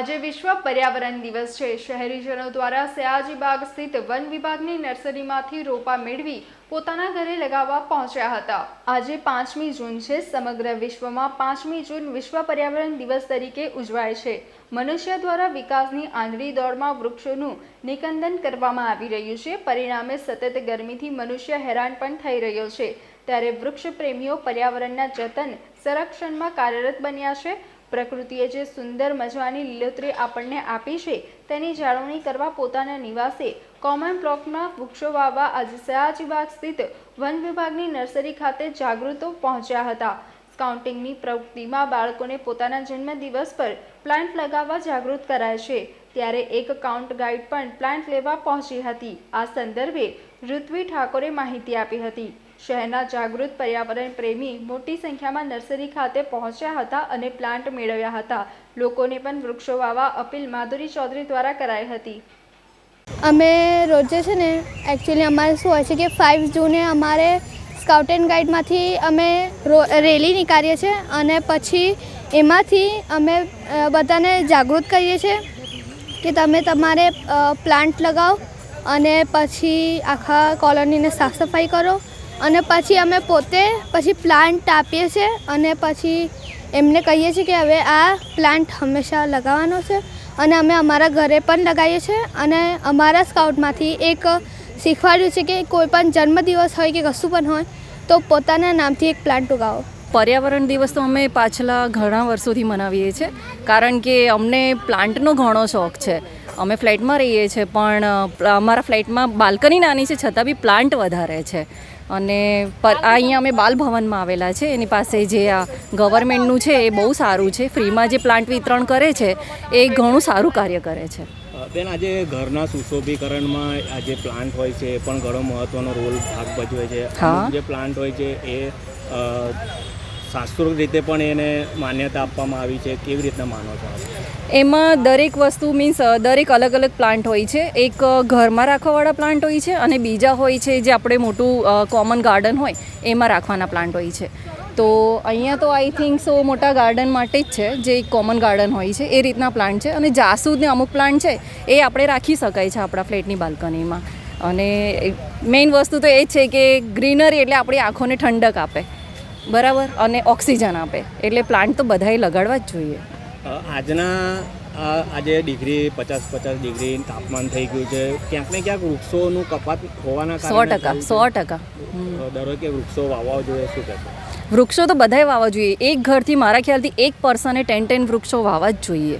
આજે વિશ્વ પર્યાવરણ દિવસ છે. શહેરીજનો દ્વારા સયાજી બાગ સ્થિત વન વિભાગની નર્સરીમાંથી રોપા મેળવી પોતાના ઘરે લગાવવા પહોંચ્યા હતા. આજે પાંચમી જૂન છે. સમગ્ર વિશ્વમાં પાંચમી જૂન વિશ્વ પર્યાવરણ દિવસ તરીકે ઉજવાય છે. મનુષ્ય દ્વારા વિકાસની આંધળી દોડમાં વૃક્ષોનું નિકંદન કરવામાં આવી રહ્યું છે. પરિણામે સતત ગરમીથી મનુષ્ય હેરાન પણ થઈ રહ્યો છે. ત્યારે વૃક્ષ પ્રેમીઓ પર્યાવરણના જતન, સંરક્ષણમાં કાર્યરત બન્યા છે. પ્રકૃતિએ જે સુંદર મજાની લીલોતરી આપણને આપી છે, તેની જાળવણી કરવા પોતાના નિવાસે કોમન બ્લોકમાં વૃક્ષો વાવવા આજે સયાજીબાગ સ્થિત વન વિભાગની નર્સરી ખાતે જાગૃતો પહોંચ્યા હતા. સ્કાઉન્ટિંગની પ્રવૃત્તિમાં બાળકોને પોતાના જન્મદિવસ પર પ્લાન્ટ લગાવવા જાગૃત કરાય છે. ત્યારે એક કાઉન્ટ ગાઈડ પણ પ્લાન્ટ લેવા પહોંચી હતી. આ સંદર્ભે ઋત્વી ઠાકોરે માહિતી આપી હતી. શહેરના જાગૃત પર્યાવરણ પ્રેમી મોટી સંખ્યામાં નર્સરી ખાતે પહોંચ્યા હતા અને પ્લાન્ટ મેળવ્યા હતા. લોકોને પણ વૃક્ષો વાવવા અપીલ માધુરી ચૌધરી દ્વારા કરાઈ હતી. અમે રોજે છે ને એકચ્યુઅલી અમારે શું હોય છે કે ફાઇવ જૂને અમારે સ્કાઉટ એન્ડ ગાઈડમાંથી અમે રેલી નીકાળીએ છીએ અને પછી એમાંથી અમે બધાને જાગૃત કરીએ છીએ કે તમે તમારે પ્લાન્ટ લગાવો અને પછી આખા કોલોનીને સાફ સફાઈ કરો અને પછી અમે પોતે પછી પ્લાન્ટ આપીએ છીએ અને પછી એમને કહીએ છીએ કે હવે આ પ્લાન્ટ હંમેશા લગાવવાનો છે અને અમે અમારા ઘરે પણ લગાવીએ છીએ અને અમારા સ્કાઉટમાંથી એક શીખવાડ્યું છે કે કોઈ પણ જન્મદિવસ હોય કે કશું પણ હોય તો પોતાના નામથી એક પ્લાન્ટ ઉગાવો. પર્યાવરણ દિવસ તો અમે પાછલા ઘણા વર્ષોથી મનાવીએ છીએ, કારણ કે અમને પ્લાન્ટનો ઘણો શોખ છે. અમે ફ્લેટમાં રહીએ છીએ પણ અમારા ફ્લેટમાં બાલ્કની નાની છે છતાં બી પ્લાન્ટ વધારે છે. અને પર આ અહીંયા અમે બાલ ભવનમાં આવેલા છે એની પાસે જે આ ગવર્મેન્ટનું છે એ બહુ સારું છે. ફ્રીમાં જે પ્લાન્ટ વિતરણ કરે છે એ ઘણું સારું કાર્ય કરે છે. બેન આજે ઘરના સુશોભીકરણમાં આ જે પ્લાન્ટ હોય છે એ પણ ઘણો મહત્વનો રોલ ભાગ ભજવે છે. હા. જે પ્લાન્ટ હોય છે એ સાંસ્કૃતિક રીતે પણ એને માન્યતા આપવામાં આવી છે. કેવી રીતના માનો છો? એમાં દરેક વસ્તુ મીન્સ દરેક અલગ અલગ પ્લાન્ટ હોય છે. એક ઘરમાં રાખવાવાળા પ્લાન્ટ હોય છે અને બીજા હોય છે જે આપણે મોટું કોમન ગાર્ડન હોય, એમાં રાખવાના પ્લાન્ટ હોય છે. તો અહીંયા તો આઈ થિંક સો મોટા ગાર્ડન માટે જ છે, જે એક કોમન ગાર્ડન હોય છે, એ રીતના પ્લાન્ટ છે. અને જાસૂદને અમુક પ્લાન્ટ છે, એ આપણે રાખી શકાય છે આપણા ફ્લેટની બાલ્કનીમાં અને મેઇન વસ્તુ તો એ છે કે ગ્રીનરી એટલે આપણી આંખોને ઠંડક આપે. બરાબર? અને ઓક્સિજન આપે. એટલે પ્લાન્ટ તો બધાએ લગાડવા જ જોઈએ. આજના આજે ડિગ્રી પચાસ પચાસ ડિગ્રી તાપમાન થઈ ગયું છે. ક્યાંક ને ક્યાંક વૃક્ષોનું કપાત હોવાના સો ટકા સો ટકા. દરેકે વૃક્ષો વાવવા જોઈએ શું કહેશો વૃક્ષો તો બધાએ વાવવા જોઈએ. એક ઘરથી મારા ખ્યાલથી એક પર્સને ટેન ટેન વૃક્ષો વાવવા જ જોઈએ.